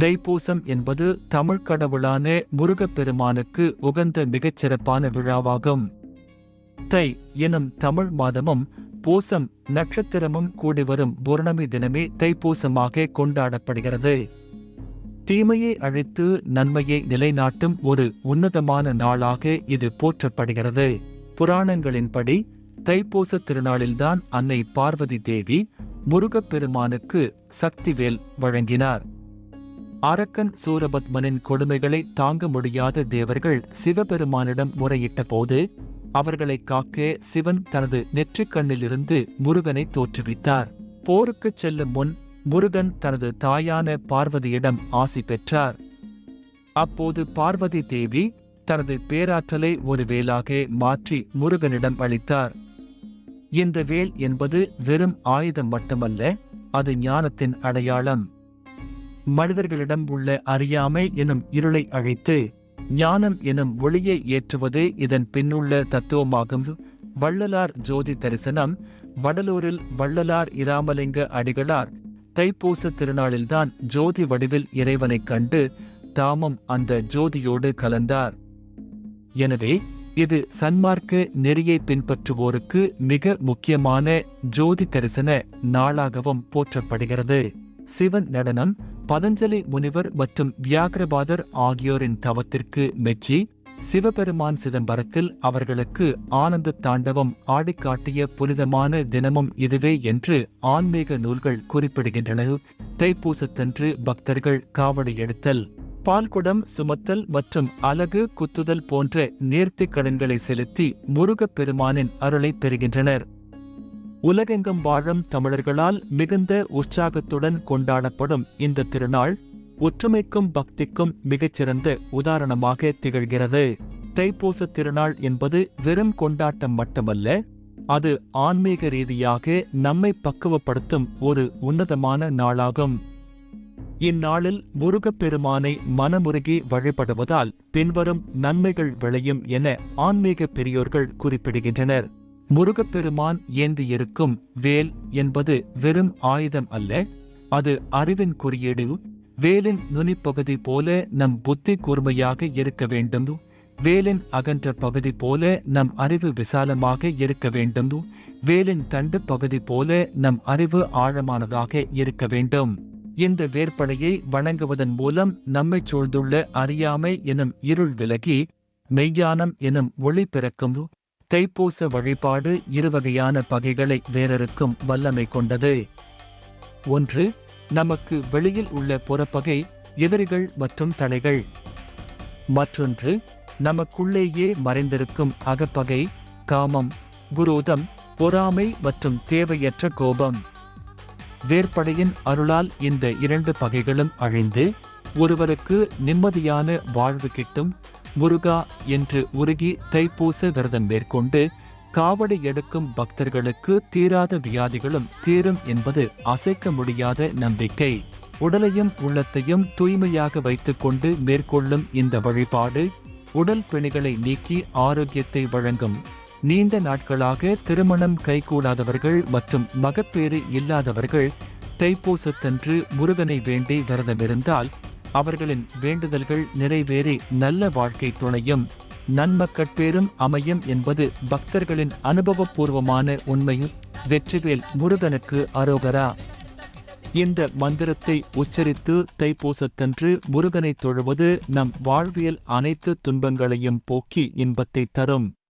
தைப்பூசம் என்பது தமிழ் கடவுளான முருகப்பெருமானுக்கு உகந்த மிகச்சிறப்பான விழாவாகும். தை எனும் தமிழ் மாதமும் பூசம் நட்சத்திரமும் கூடி வரும் பூர்ணமி தினமே தைப்பூசமாக கொண்டாடப்படுகிறது. தீமையை அழித்து நன்மையை நிலைநாட்டும் ஒரு உன்னதமான நாளாக இது போற்றப்படுகிறது. புராணங்களின்படி தைப்பூச திருநாளில்தான் அன்னை பார்வதி தேவி முருகப்பெருமானுக்கு சக்திவேல் வழங்கினார். அரக்கன் சூரபத்மனின் கொடுமைகளை தாங்க முடியாத தேவர்கள் சிவபெருமானிடம் முறையிட்ட போது அவர்களை காக்க சிவன் தனது நெற்றிக்கண்ணிலிருந்து முருகனை தோற்றுவித்தார். போருக்குச் செல்லும் முன் முருகன் தனது தாயான பார்வதியிடம் ஆசி பெற்றார். அப்போது பார்வதி தேவி தனது பேராற்றலை ஒரு வேலாக மாற்றி முருகனிடம் அளித்தார். இந்த வேல் என்பது வெறும் ஆயுதம் மட்டுமல்ல அது ஞானத்தின் அடையாளம். மனிதர்களிடம் உள்ள அறியாமை எனும் இருளை அழைத்து ஞானம் எனும் ஒளியை ஏற்றுவது இதன் பின்னுள்ள தத்துவமாகும். வள்ளலார் ஜோதி தரிசனம் வடலூரில் வள்ளலார் இராமலிங்க அடிகளார் தைப்பூச திருநாளில்தான் ஜோதி வடிவில் இறைவனைக் கண்டு தாமும் அந்த ஜோதியோடு கலந்தார். எனவே இது சன்மார்க்க நெறியை பின்பற்றுவோருக்கு மிக முக்கியமான ஜோதி தரிசன நாளாகவும் போற்றப்படுகிறது. சிவன் நடனம் பதஞ்சலி முனிவர் மற்றும் வியாகிரபாதர் ஆகியோரின் தவத்திற்கு மெச்சி சிவபெருமான் சிதம்பரத்தில் அவர்களுக்கு ஆனந்த தாண்டவம் ஆடிக்காட்டிய புனிதமான தினமும் இதுவே என்று ஆன்மீக நூல்கள் குறிப்பிடுகின்றன. தைப்பூசத்தன்று பக்தர்கள் காவடி எடுத்தல் பால்குடம் சுமத்தல் மற்றும் அலகு குத்துதல் போன்ற நேர்த்திக் கடன்களை செலுத்தி முருகப் பெருமானின் அருளை பெறுகின்றனர். உலகெங்கும் வாழும் தமிழர்களால் மிகுந்த உற்சாகத்துடன் கொண்டாடப்படும் இந்த திருநாள் ஒற்றுமைக்கும் பக்திக்கும் மிகச்சிறந்த உதாரணமாக திகழ்கிறது. தைப்பூச திருநாள் என்பது வெறும் கொண்டாட்டம் மட்டுமல்ல அது ஆன்மீக ரீதியாக நம்மை பக்குவப்படுத்தும் ஒரு உன்னதமான நாளாகும். இந்நாளில் முருகப்பெருமானை மனமுருகி வழிபடுவதால் பின்வரும் நன்மைகள் விளையும் என ஆன்மீக பெரியோர்கள் குறிப்பிடுகின்றனர். முருகப்பெருமான் ஏந்தியிருக்கும் வேல் என்பது வெறும் ஆயுதம் அல்ல அது அறிவின் குறியீடு. வேலின் நுனிப்பகுதி போல நம் புத்தி கூர்மையாக இருக்க வேண்டும். வேலின் அகன்ற பகுதி போல நம் அறிவு விசாலமாக இருக்க வேண்டும். வேலின் தண்டு பகுதி போல நம் அறிவு ஆழமானதாக இருக்க வேண்டும். இந்த வேற்படையை வணங்குவதன் மூலம் நம்மைச் சூழ்ந்துள்ள அறியாமை எனும் இருள் விலகி மெய்ஞானம் எனும் ஒளி பிறக்கும். தைப்பூச வழிபாடு இருவகையான பகைகளை வேறறுக்கும் வல்லமை கொண்டது. ஒன்று நமக்கு வெளியில் உள்ள புறப்பகை எதிரிகள் மற்றும் தடைகள் மற்றொன்று நமக்குள்ளேயே மறைந்திருக்கும் அகப்பகை காமம் குரோதம் பொறாமை மற்றும் தேவையற்ற கோபம். வேற்படையின் அருளால் இந்த இரண்டு பகைகளும் அழிந்து ஒருவருக்கு நிம்மதியான வாழ்வு கிட்டும் முருகா என்று உருகி தைப்பூச விரதம் மேற்கொண்டு காவடி எடுக்கும் பக்தர்களுக்கு தீராத வியாதிகளும் தீரும் என்பது அசைக்க முடியாத நம்பிக்கை. உடலையும் உள்ளத்தையும் தூய்மையாக வைத்துக்கொண்டு மேற்கொள்ளும் இந்த வழிபாடு உடல் பிணிகளை நீக்கி ஆரோக்கியத்தை வழங்கும். நீண்ட நாட்களாக திருமணம் கைகூடாதவர்கள் மற்றும் மகப்பேறு இல்லாதவர்கள் தைப்பூசத்தன்று முருகனை வேண்டி விரதமிருந்தால் அவர்களின் வேண்டுதல்கள் நிறைவேறி நல்ல வாழ்க்கை துணையும் நன்மக்கட்பேரும் அமையும் என்பது பக்தர்களின் அனுபவபூர்வமான உண்மையும் வெற்றிவேல் முருகனுக்கு அரோகரா. இந்த மந்திரத்தை உச்சரித்து தைப்பூசத்தன்று முருகனை தொழுவது நம் வாழ்வியல் அனைத்து துன்பங்களையும் போக்கி இன்பத்தை தரும்.